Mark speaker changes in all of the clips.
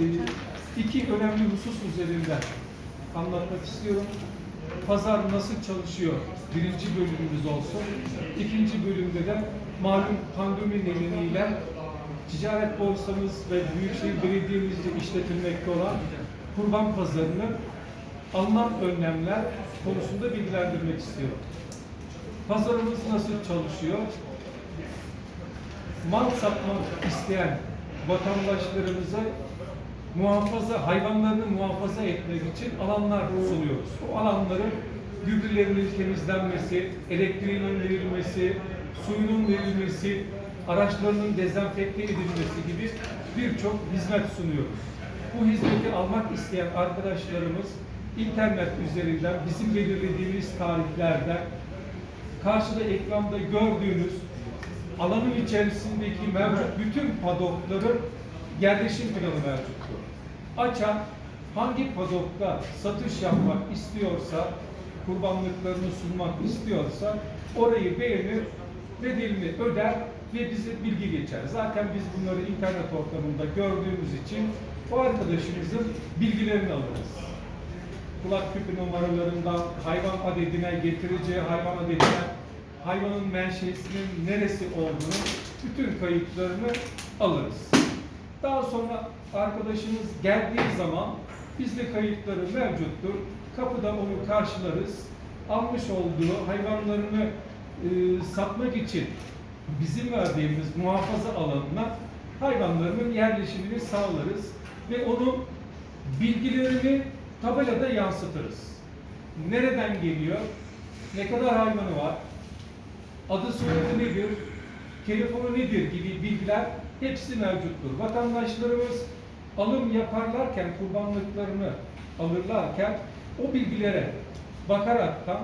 Speaker 1: e, iki önemli husus üzerinden anlatmak istiyorum. Pazar nasıl çalışıyor? Birinci bölümümüz olsun. İkinci bölümde de malum pandemi nedeniyle ticaret borsamız ve Büyükşehir Belediye'mizce işletilmekte olan kurban pazarını alınan önlemler konusunda bilgilendirmek istiyorum. Pazarımız nasıl çalışıyor? Mal satmak isteyen vatandaşlarımıza muhafaza, hayvanlarını muhafaza etmek için alanlar sunuyoruz. Bu alanların gübrelerinin temizlenmesi, elektriğinin verilmesi, suyunun verilmesi, araçlarının dezenfekte edilmesi gibi birçok hizmet sunuyoruz. Bu hizmeti almak isteyen arkadaşlarımız internet üzerinden bizim belirlediğimiz tarihlerden karşıda ekranda gördüğünüz alanın içerisindeki mevcut bütün padokların yerleşim planı mevcuttur. Açan hangi padokta satış yapmak istiyorsa, kurbanlıklarını sunmak istiyorsa orayı beğenir, bedelini öder ve bize bilgi geçer. Zaten biz bunları internet ortamında gördüğümüz için o arkadaşımızın bilgilerini alırız kulak küpü numaralarından hayvan adedine getireceği hayvan adedine hayvanın menşeisinin neresi olduğunu bütün kayıtlarını alırız. Daha sonra arkadaşımız geldiği zaman bizde kayıtları mevcuttur. Kapıda onu karşılarız. Almış olduğu hayvanlarını e, satmak için bizim verdiğimiz muhafaza alanına hayvanlarının yerleşimini sağlarız ve onun bilgilerini tabelada yansıtırız. Nereden geliyor? Ne kadar hayvanı var? Adı soyadı nedir? Telefonu nedir gibi bilgiler hepsi mevcuttur. Vatandaşlarımız alım yaparlarken, kurbanlıklarını alırlarken o bilgilere bakaraktan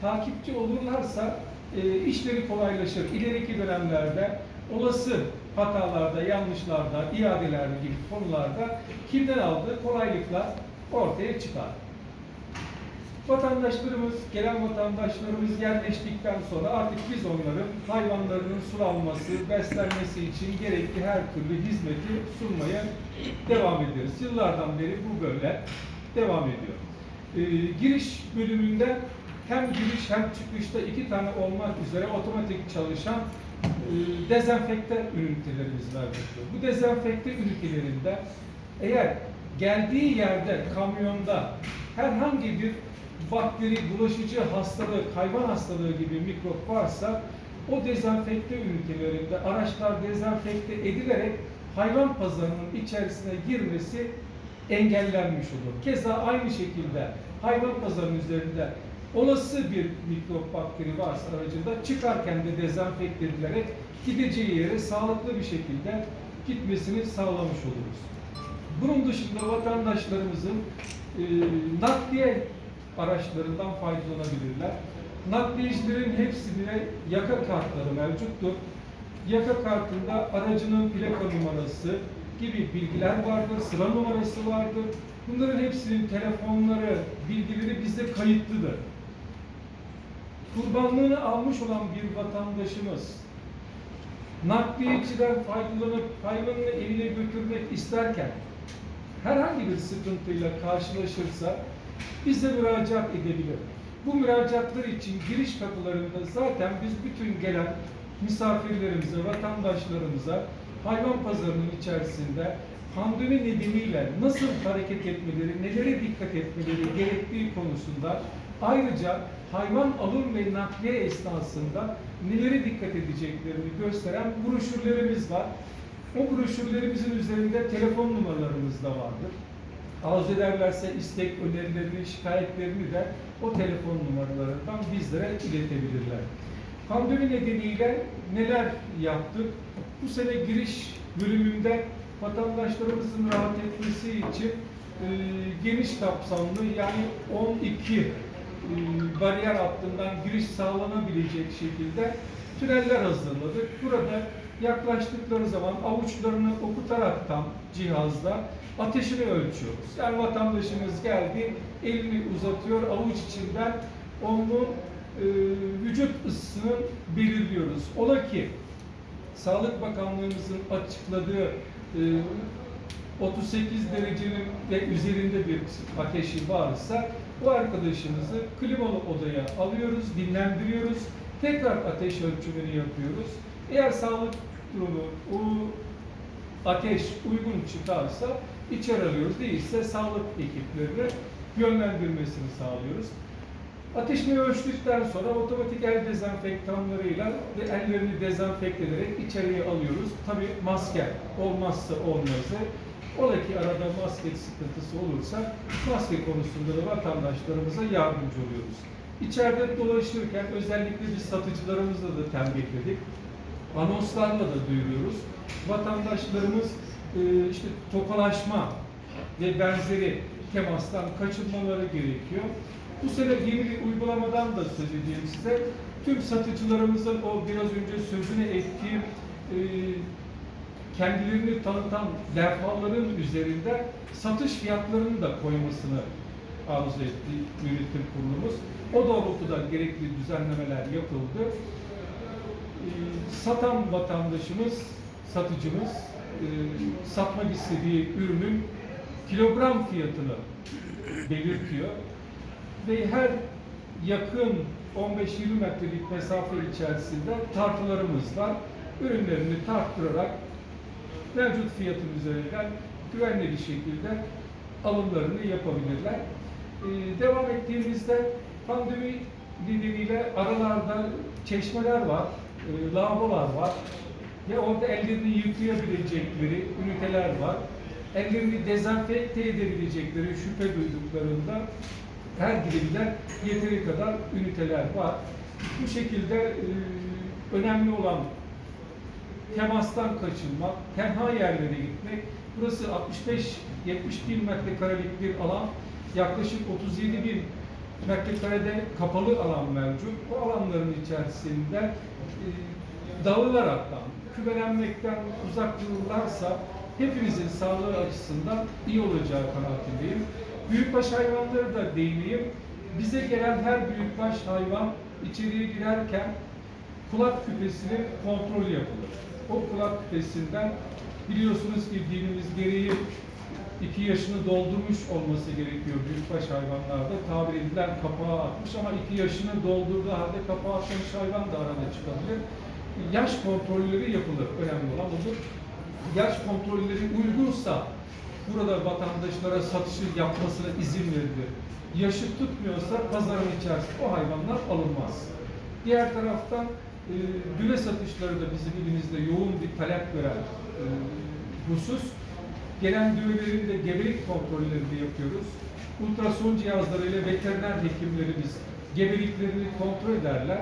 Speaker 1: takipçi olurlarsa e, işleri kolaylaşır. İleriki dönemlerde olası hatalarda, yanlışlarda, iadeler gibi konularda kimden aldığı kolaylıkla ortaya çıkar. Vatandaşlarımız, gelen vatandaşlarımız yerleştikten sonra artık biz onların hayvanlarının sulanması, beslenmesi için gerekli her türlü hizmeti sunmaya devam ederiz. Yıllardan beri bu böyle devam ediyor. Ee, giriş bölümünde hem giriş hem çıkışta iki tane olmak üzere otomatik çalışan e, dezenfekte ünitelerimiz mevcuttur. Bu dezenfekte ünitelerinde eğer geldiği yerde kamyonda herhangi bir bakteri, bulaşıcı hastalık, hayvan hastalığı gibi mikrop varsa o dezenfekte ünitelerinde araçlar dezenfekte edilerek hayvan pazarının içerisine girmesi engellenmiş olur. Keza aynı şekilde hayvan pazarının üzerinde olası bir mikrop bakteri varsa aracında çıkarken de dezenfekte edilerek gideceği yere sağlıklı bir şekilde gitmesini sağlamış oluruz. Bunun dışında vatandaşlarımızın e, nakliye araçlarından faydalanabilirler. Nakliyecilerin hepsine yaka kartları mevcuttur. Yaka kartında aracının plaka numarası gibi bilgiler vardır, sıra numarası vardır. Bunların hepsinin telefonları, bilgileri bizde kayıtlıdır. Kurbanlığını almış olan bir vatandaşımız nakliyeciden faydalanıp hayvanını evine götürmek isterken herhangi bir sıkıntıyla karşılaşırsa bize müracaat edebilir. Bu müracaatlar için giriş kapılarında zaten biz bütün gelen misafirlerimize, vatandaşlarımıza hayvan pazarının içerisinde pandemi nedeniyle nasıl hareket etmeleri, nelere dikkat etmeleri gerektiği konusunda ayrıca hayvan alım ve nakliye esnasında nelere dikkat edeceklerini gösteren broşürlerimiz var. O broşürlerimizin üzerinde telefon numaralarımız da vardır. Arzu ederlerse istek, önerilerini, şikayetlerini de o telefon numaralarından bizlere iletebilirler. Pandemi nedeniyle neler yaptık? Bu sene giriş bölümünde vatandaşlarımızın rahat etmesi için e, geniş kapsamlı yani 12 e, bariyer hattından giriş sağlanabilecek şekilde tüneller hazırladık. Burada yaklaştıkları zaman avuçlarını okutaraktan cihazla ateşini ölçüyoruz. Yani vatandaşımız geldi, elini uzatıyor, avuç içinden onun e, vücut ısısını belirliyoruz. Ola ki Sağlık Bakanlığımızın açıkladığı e, 38 derecenin ve üzerinde bir ateşi varsa bu arkadaşımızı klimalı odaya alıyoruz, dinlendiriyoruz. Tekrar ateş ölçümünü yapıyoruz. Eğer sağlık durumu o ateş uygun çıkarsa içeri alıyoruz. Değilse sağlık ekiplerine yönlendirmesini sağlıyoruz. Ateşini ölçtükten sonra otomatik el dezenfektanlarıyla ve ellerini dezenfekte ederek içeriye alıyoruz. Tabi maske olmazsa olmazı. Ola ki arada maske sıkıntısı olursa maske konusunda da vatandaşlarımıza yardımcı oluyoruz. İçeride dolaşırken özellikle biz satıcılarımızla da tembihledik. Anonslarla da duyuruyoruz. Vatandaşlarımız e, işte tokalaşma ve benzeri temastan kaçınmaları gerekiyor. Bu sene yeni bir uygulamadan da söz edeyim size. Tüm satıcılarımızın o biraz önce sözünü ettiğim e, kendilerini tanıtan levhaların üzerinde satış fiyatlarını da koymasını arzu etti yönetim kurulumuz. O doğrultuda gerekli düzenlemeler yapıldı. Satan vatandaşımız, satıcımız e, satmak istediği ürünün kilogram fiyatını belirtiyor ve her yakın 15-20 metrelik mesafe içerisinde tartılarımız var. Ürünlerini tarttırarak mevcut fiyatın üzerinden güvenli bir şekilde alımlarını yapabilirler. Ee, devam ettiğimizde pandemi nedeniyle aralarda çeşmeler var, e, lavabolar var ve orada ellerini yıkayabilecekleri üniteler var. Ellerini dezenfekte edebilecekleri şüphe duyduklarında her birimde yeteri kadar üniteler var. Bu şekilde e, önemli olan temastan kaçınmak, tenha yerlere gitmek. Burası 65-70 bin metrekarelik bir alan. Yaklaşık 37 bin metrekarede kapalı alan mevcut. Bu alanların içerisinde e, dağılaraktan, kümelenmekten uzak dururlarsa hepimizin sağlığı açısından iyi olacağı kanaatindeyim. Büyükbaş hayvanları da değineyim. Bize gelen her büyükbaş hayvan içeriye girerken kulak küpesinin kontrolü yapılır. O kulak küpesinden biliyorsunuz ki dinimiz gereği iki yaşını doldurmuş olması gerekiyor büyükbaş hayvanlarda. Tabir edilen kapağı atmış ama iki yaşını doldurduğu halde kapağı atmış hayvan da arada çıkabilir. Yaş kontrolleri yapılır. Önemli olan budur. Yaş kontrolleri uygunsa burada vatandaşlara satışı yapmasına izin verilir. Yaşı tutmuyorsa pazarın içerisinde o hayvanlar alınmaz. Diğer taraftan e, düve satışları da bizim ilimizde yoğun bir talep gören e, husus. Gelen düvelerin de gebelik kontrollerini yapıyoruz. Ultrason cihazlarıyla veteriner hekimleri biz gebeliklerini kontrol ederler.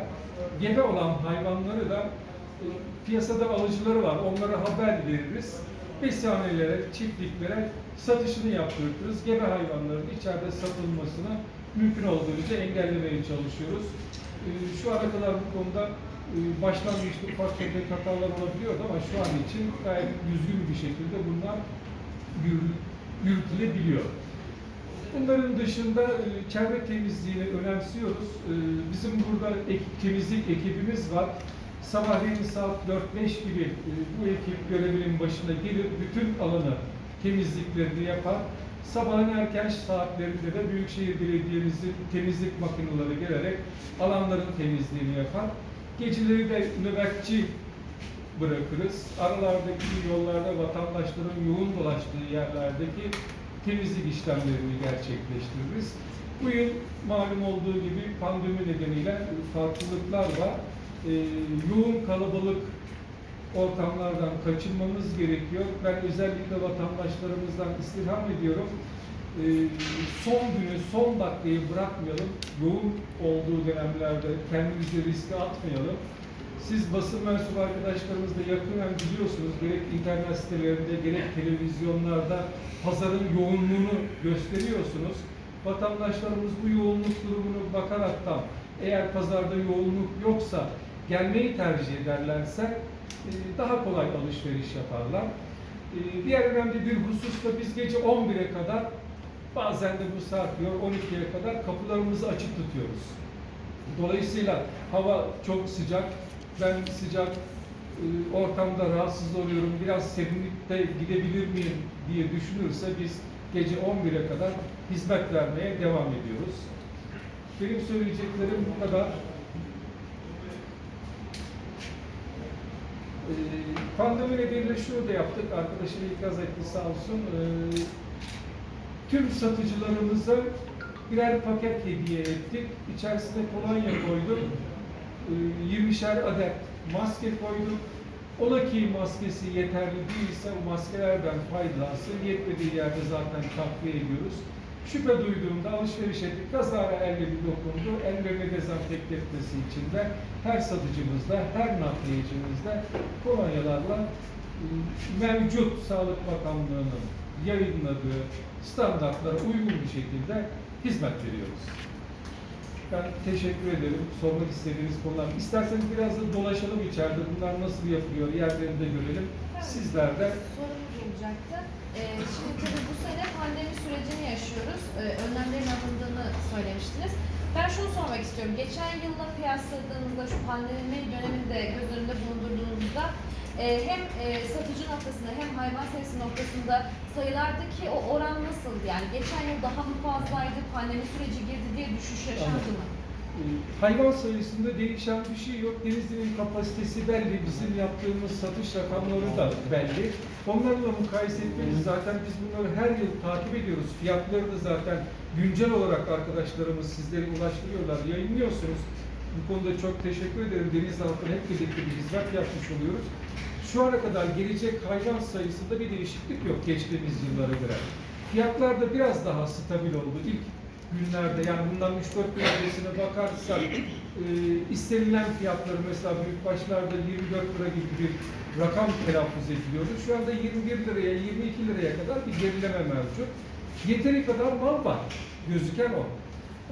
Speaker 1: Gebe olan hayvanları da e, piyasada alıcıları var. Onlara haber veririz. Besanelere, çiftliklere satışını yaptırırız. Gebe hayvanların içeride satılmasını mümkün olduğunca engellemeye çalışıyoruz. Ee, Şu ana kadar bu konuda e, başlangıçta ufak tefek hatalar olabiliyordu ama şu an için gayet düzgün bir şekilde bunlar yürütülebiliyor. Bunların dışında e, çevre temizliğini önemsiyoruz. E, Bizim burada temizlik ekibimiz var. Sabahleyin saat 4-5 gibi e, bu ekip görevinin başına gelir, bütün alanı temizliklerini yapar. Sabahın erken saatlerinde de Büyükşehir Belediye'mizin temizlik makineleri gelerek alanların temizliğini yapar. Geceleri de nöbetçi bırakırız. Aralardaki yollarda vatandaşların yoğun dolaştığı yerlerdeki temizlik işlemlerini gerçekleştiririz. Bu yıl malum olduğu gibi pandemi nedeniyle farklılıklar var. Ee, yoğun kalabalık ortamlardan kaçınmamız gerekiyor. Ben özellikle vatandaşlarımızdan istirham ediyorum. Ee, son günü, son dakikayı bırakmayalım. Yoğun olduğu dönemlerde kendimizi riske atmayalım. Siz basın mensubu arkadaşlarımız da yakından biliyorsunuz gerek internet sitelerinde gerek televizyonlarda pazarın yoğunluğunu gösteriyorsunuz. Vatandaşlarımız bu yoğunluk durumunu bakaraktan eğer pazarda yoğunluk yoksa gelmeyi tercih ederlerse e, daha kolay alışveriş yaparlar. E, Diğer önemli bir husus da biz gece 11'e kadar bazen de bu saat diyor 12'ye kadar kapılarımızı açık tutuyoruz. Dolayısıyla hava çok sıcak. Ben sıcak e, ortamda rahatsız oluyorum. Biraz serinlikte gidebilir miyim diye düşünürse biz gece 11'e kadar hizmet vermeye devam ediyoruz. Benim söyleyeceklerim bu kadar. Ee, Pandemi nedeniyle şunu da yaptık. Arkadaşım ikaz etti sağ olsun. Ee, tüm satıcılarımıza birer paket hediye ettik. İçerisine kolonya koyduk. Ee, 20'şer adet maske koyduk. Ola ki maskesi yeterli değilse o maskelerden faydalansın. Yetmediği yerde zaten takviye ediyoruz. Şüphe duyduğumda alışveriş ettik. Kazara elle bir dokundu. Ellerini dezenfekte etmesi için de her satıcımızda, her nakliyecimizde kolonyalarla e, mevcut Sağlık Bakanlığı'nın yayınladığı standartlara uygun bir şekilde hizmet veriyoruz. Ben teşekkür ederim. Sormak istediğiniz konular. İsterseniz biraz da dolaşalım içeride. Bunlar nasıl yapılıyor? Yerlerini de görelim. Sizler de
Speaker 2: Sorumuz olacaktı. Ee, şimdi tabii bu sene pandemi sürecini yaşıyoruz. Ee, önlemlerin alındığını söylemiştiniz. Ben şunu sormak istiyorum. Geçen yılla kıyasladığınızda şu pandemi dönemini de göz önünde bulundurduğunuzda e, hem e, satıcı noktasında hem hayvan sayısı noktasında sayılardaki o oran nasıldı? Yani geçen yıl daha mı fazlaydı, pandemi süreci girdi diye düşüş yaşandı mı?
Speaker 1: Ee, Hayvan sayısında değişen bir şey yok. Denizli'nin kapasitesi belli. Bizim yaptığımız satış rakamları da belli. Onlarla mukayese etmeliyiz. Zaten biz bunları her yıl takip ediyoruz. Fiyatları da zaten güncel olarak arkadaşlarımız sizlere ulaştırıyorlar, yayınlıyorsunuz. Bu konuda çok teşekkür ederim. Deniz halkına hep birlikte bir hizmet yapmış oluyoruz. Şu ana kadar gelecek hayvan sayısında bir değişiklik yok geçtiğimiz yıllara göre. Fiyatlar da biraz daha stabil oldu. İlk günlerde yani bundan 3-4 gün öncesine bakarsak e, istenilen fiyatları mesela büyük başlarda 24 lira gibi bir rakam telaffuz ediliyordu. Şu anda 21 liraya 22 liraya kadar bir gerileme mevcut. Yeteri kadar mal var. Gözüken o.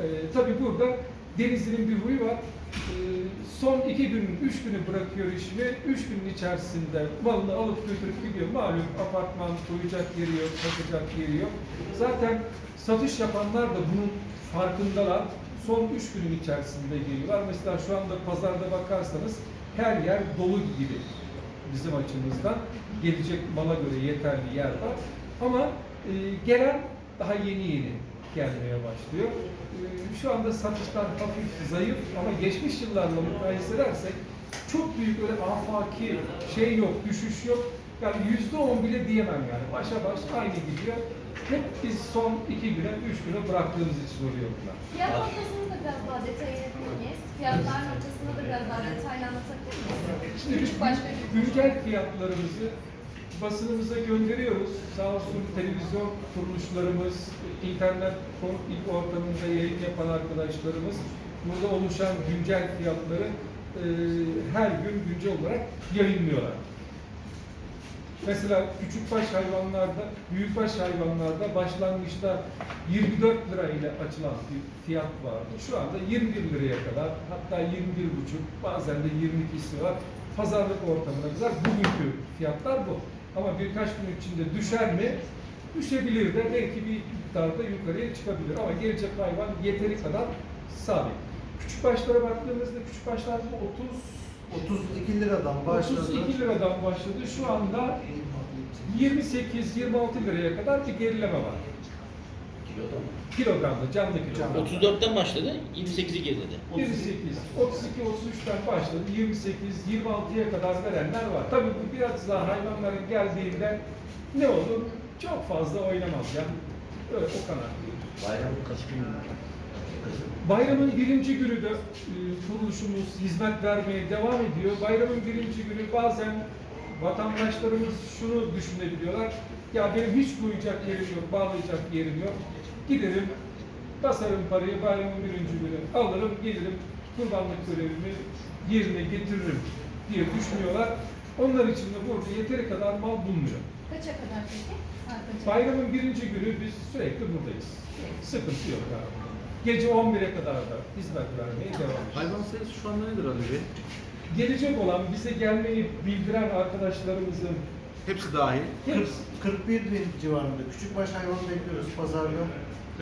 Speaker 1: E, tabii burada Denizli'nin bir huyu var. E, son iki günün, üç günü bırakıyor işini. Üç günün içerisinde malını alıp götürüp gidiyor. Malum apartman koyacak yeri yok, satacak yeri yok. Zaten satış yapanlar da bunun farkındalar. Son üç günün içerisinde geliyorlar. Mesela şu anda pazarda bakarsanız her yer dolu gibi bizim açımızdan. Gelecek mala göre yeterli yer var. Ama e, gelen daha yeni yeni gelmeye başlıyor. E, şu anda satışlar hafif zayıf ama geçmiş yıllarla mukayese edersek çok büyük öyle afaki şey yok, düşüş yok. Yani yüzde on bile diyemem yani. Başa baş aynı gidiyor. Hep biz son iki güne, üç güne bıraktığımız için oluyor bunlar.
Speaker 2: Fiyat noktasını da biraz daha detay edebilir miyiz? Fiyatlar noktasını da biraz daha detaylı anlatabilir miyiz?
Speaker 1: Şimdi biz güncel fiyatlarımızı basınımıza gönderiyoruz. Sağ olsun televizyon kuruluşlarımız, internet ortamında yayın yapan arkadaşlarımız burada oluşan güncel fiyatları e, her gün güncel olarak yayınlıyorlar. Mesela küçükbaş hayvanlarda, büyükbaş hayvanlarda başlangıçta 24 lira ile açılan bir fiyat vardı. Şu anda 21 liraya kadar, hatta 21,5 bazen de 22'si var. Pazarlık ortamına kadar bugünkü fiyatlar bu. Ama birkaç gün içinde düşer mi? Düşebilir de belki bir miktarda yukarıya çıkabilir. Ama gelecek hayvan yeteri kadar sabit. Küçük başlara baktığımızda küçük başlar 30
Speaker 3: 32 liradan başladı.
Speaker 1: 32 liradan başladı. Şu anda 28-26 liraya kadar bir gerileme var. Kilogramda, canlı kilo.
Speaker 4: 34'ten başladı, 28'i geriledi.
Speaker 1: 28, 32, 33'ten başladı. 28, 26'ya kadar verenler var. Tabii bu biraz daha hayvanların geldiğinde ne olur? Çok fazla oynamaz ya. Öyle o kadar.
Speaker 3: Bayram kaç gün?
Speaker 1: Bayramın birinci günü de e, kuruluşumuz hizmet vermeye devam ediyor. Bayramın birinci günü bazen vatandaşlarımız şunu düşünebiliyorlar. Ya benim hiç koyacak yerim yok, bağlayacak yerim yok. Giderim, basarım parayı bayramın birinci günü, alırım, gelirim, kurbanlık görevimi yerine getiririm diye düşünüyorlar. Onlar için de burada yeteri kadar mal bulmuyor.
Speaker 2: Kaça kadar peki? Kaça?
Speaker 1: Bayramın birinci günü biz sürekli buradayız. Sıkıntı yok yani. Gece 11'e kadar da hizmet vermeye devam ediyoruz.
Speaker 5: Hayvan sayısı şu anda nedir Ali Bey?
Speaker 1: Gelecek olan, bize gelmeyi bildiren arkadaşlarımızın
Speaker 5: Hepsi dahil.
Speaker 1: Hepsi.
Speaker 3: 41 bin civarında küçükbaş hayvan bekliyoruz pazarda.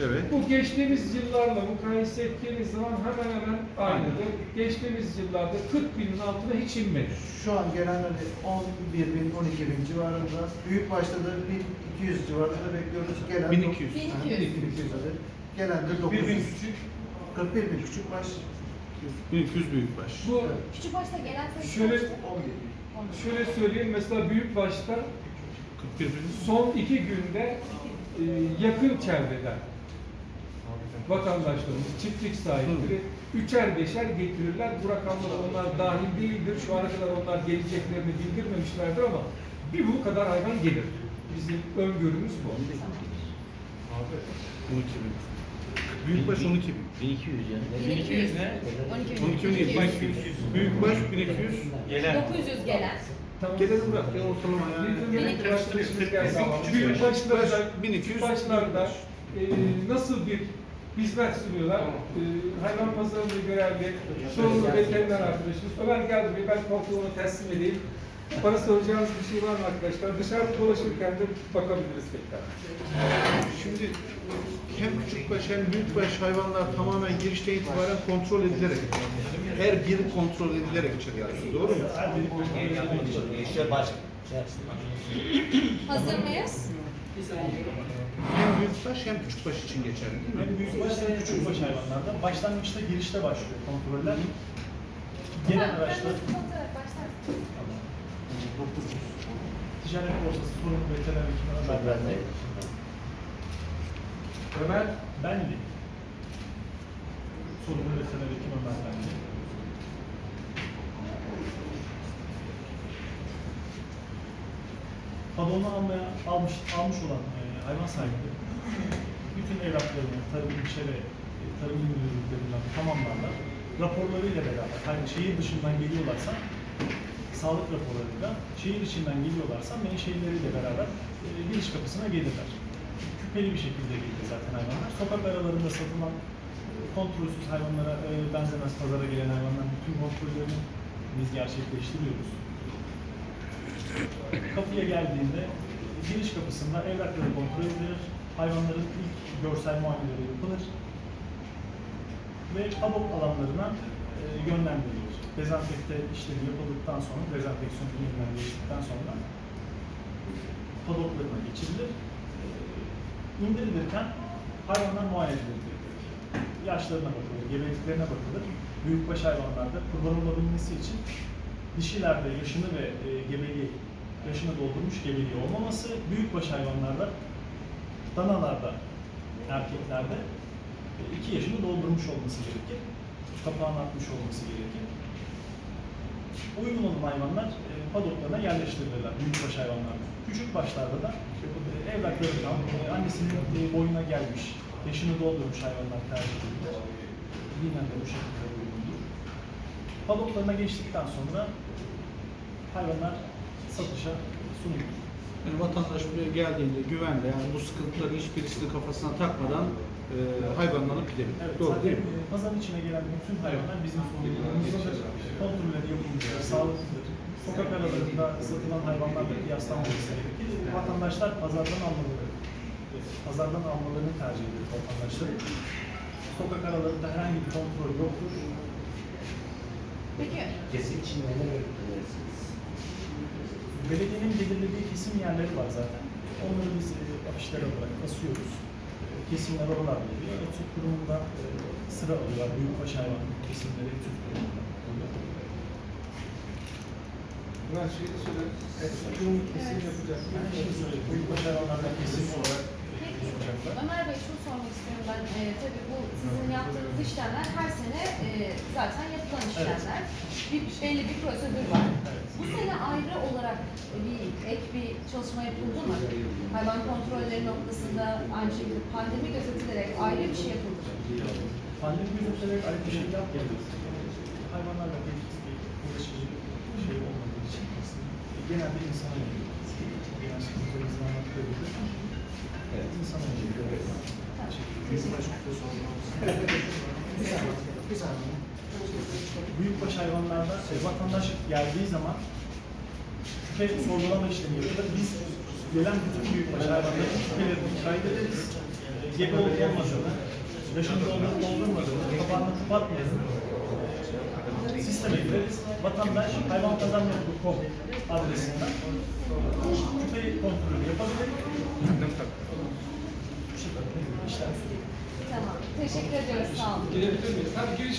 Speaker 5: Evet.
Speaker 1: Bu geçtiğimiz yıllarla mukayese ettiğimiz zaman hemen hemen aynıdır. Geçtiğimiz yıllarda 40 binin altına hiç inmedi.
Speaker 3: Şu an gelenler de 11 bin, 12 bin civarında. Büyükbaşta da 1200 civarında bekliyoruz. Gelen
Speaker 5: 1200.
Speaker 2: 1200.
Speaker 3: 1200 adet. Gelen de 900.
Speaker 5: 1 bin küçük,
Speaker 3: 41 bin küçükbaş.
Speaker 5: 1200 büyükbaş.
Speaker 1: Bu
Speaker 2: Küçük başta gelen sayısı
Speaker 1: Şöyle-
Speaker 2: kaçtı?
Speaker 3: 11 bin.
Speaker 1: şöyle söyleyeyim mesela büyük başta
Speaker 5: 41 bin.
Speaker 1: son iki günde e, yakın çevreden vatandaşlarımız, çiftlik sahipleri üçer beşer getirirler. Bu rakamlara onlar dahil değildir. Şu ana kadar onlar geleceklerini bildirmemişlerdir ama bir bu kadar hayvan gelir. Bizim öngörümüz bu.
Speaker 5: 12 bin. Büyükbaş 12 bin.
Speaker 4: 1200 yani.
Speaker 2: 1200 ne? 12 bin.
Speaker 5: 12 bin değil, 1200. Büyükbaş 1200.
Speaker 2: 900 gelen.
Speaker 1: Tamam.
Speaker 5: Gelelim bırak ya ortalama yani.
Speaker 1: Büyük başlarda,
Speaker 5: 1200.
Speaker 1: başlarda e, nasıl bir hizmet sunuyorlar? E, hayvan pazarında görevli sorumlu veteriner arkadaşımız. Ömer geldi ben kontrolünü teslim edeyim. Bana soracağınız bir şey var mı arkadaşlar? Dışarıda dolaşırken de bakabiliriz tekrar.
Speaker 5: Şimdi hem küçükbaş hem büyükbaş hayvanlar tamamen girişte itibaren kontrol edilerek her biri kontrol edilerek içeri alıyor. Doğru mu?
Speaker 2: Hazır mıyız?
Speaker 5: Hem büyükbaş hem küçükbaş için geçerli değil mi?
Speaker 6: Hem büyükbaş hem küçükbaş hayvanlarda başlangıçta girişte başlıyor kontroller.
Speaker 2: Genel başlıyor. 900.
Speaker 6: Ticaret borsası sorumlu veteriner hekimine ben Benli.
Speaker 1: Ömer
Speaker 6: Benli. Sorumlu veteriner hekim Ömer Benli. Padon'u almaya, almış, almış olan e, hayvan sahibi bütün evraklarını tarım ilçe ve tarım müdürlüklerinden tamamlarlar. Raporlarıyla beraber, hani şehir dışından geliyorlarsa sağlık raporlarıyla, şehir içinden geliyorlarsa menşeileriyle beraber e, giriş kapısına gelirler. Küpeli bir şekilde gelir zaten hayvanlar. Sokak aralarında satılan e, kontrolsüz hayvanlara e, benzemez pazara gelen hayvanların bütün kontrollerini biz gerçekleştiriyoruz. Kapıya geldiğinde giriş kapısında evrakları kontrol edilir, hayvanların ilk görsel muayeneleri yapılır ve padok alanlarına yönlendirilir. Dezenfekte işlemi yapıldıktan sonra, dezenfeksiyon ürününden geçtikten sonra padoklarına geçirilir. E, indirilirken hayvanlar muayene edilir. Yaşlarına bakılır, gebeliklerine bakılır. Büyükbaş hayvanlarda kurban olabilmesi için dişilerde yaşını ve e, gebeliği, yaşını doldurmuş gebeliği olmaması, büyükbaş hayvanlarda, danalarda, erkeklerde e, iki yaşını doldurmuş olması gerekir. Kapağını atmış olması gerekir. Uygun olan hayvanlar e, padoklarına yerleştirilirler, büyükbaş hayvanlarda. Küçük başlarda da e, evlatlarından e, annesinin e, boyuna gelmiş, yaşını doldurmuş hayvanlar tercih edilir. Dinen de bu şekilde uygundur. Padoklarına geçtikten sonra hayvanlar satışa sunulur.
Speaker 5: Yani vatandaş buraya geldiğinde güvenle yani bu sıkıntıları hiçbirisini kafasına takmadan e, hayvanlanıp gidebilir.
Speaker 6: Evet,
Speaker 5: Doğru
Speaker 6: zaten
Speaker 5: değil mi?
Speaker 6: e, pazarın içine gelen bütün hayvanlar bizim sorumluluğumuzdur. Kontrolleri yapılmıştır, sağlıklıdır. Sokak aralarında satılan hayvanlarla kıyaslanmaması gerekir. Vatandaşlar pazardan almaları, pazardan almalarını tercih ediyor vatandaşlar. Sokak aralarında herhangi bir kontrol yoktur.
Speaker 2: Peki
Speaker 3: Kesim için neler öğretirsiniz?
Speaker 6: Belediyenin belirlediği kesim yerleri var zaten. Onları biz e, afişler olarak asıyoruz. E, kesimler oralarda oluyor. Etüt kurumunda e, sıra alıyorlar. Büyükbaş hayvan kesimleri etüt kurumunda
Speaker 1: ben şey şöyle etkiyon kesim yapacağım.
Speaker 6: Yani şimdi söyleyeyim, büyükbaş hayvanlardan kesim olarak yapacaklar.
Speaker 2: Ömer Bey şunu sormak istiyorum ben. E, tabii bu sizin yaptığınız işlemler her sene e, zaten yapılan işlemler. Bir, belli bir prosedür var.
Speaker 6: Evet.
Speaker 2: Bu sene ayrı olarak bir ek bir çalışma yapıldı mı? Hayvan kontrolleri noktasında aynı şekilde pandemi gözetilerek ayrı bir şey yapıldı. mı?
Speaker 6: Pandemi gözetilerek ayrı bir şey yapmıyoruz. Hayvanlarla bir uğraşıcı şey olmadığı için aslında genelde insana yönelik.
Speaker 3: Bir saniye.
Speaker 6: Büyükbaş hayvanlarda e, vatandaş geldiği zaman şüphe sorgulama işlemi yapılır. Biz gelen bütün büyükbaş hayvanların şüphelerini kaydederiz. Gebe olup olmadığını, yaşını doldurup doldurmadığını, kapağını kapatmadığını e, sisteme gireriz. Vatandaş hayvanpazarları.com adresinden şüphe kontrolü yapabilir. Bu şekilde işlem sürüyor.
Speaker 2: Tamam. Teşekkür ediyoruz. Sağ olun.
Speaker 1: Gelebilir miyiz? Tabii giriş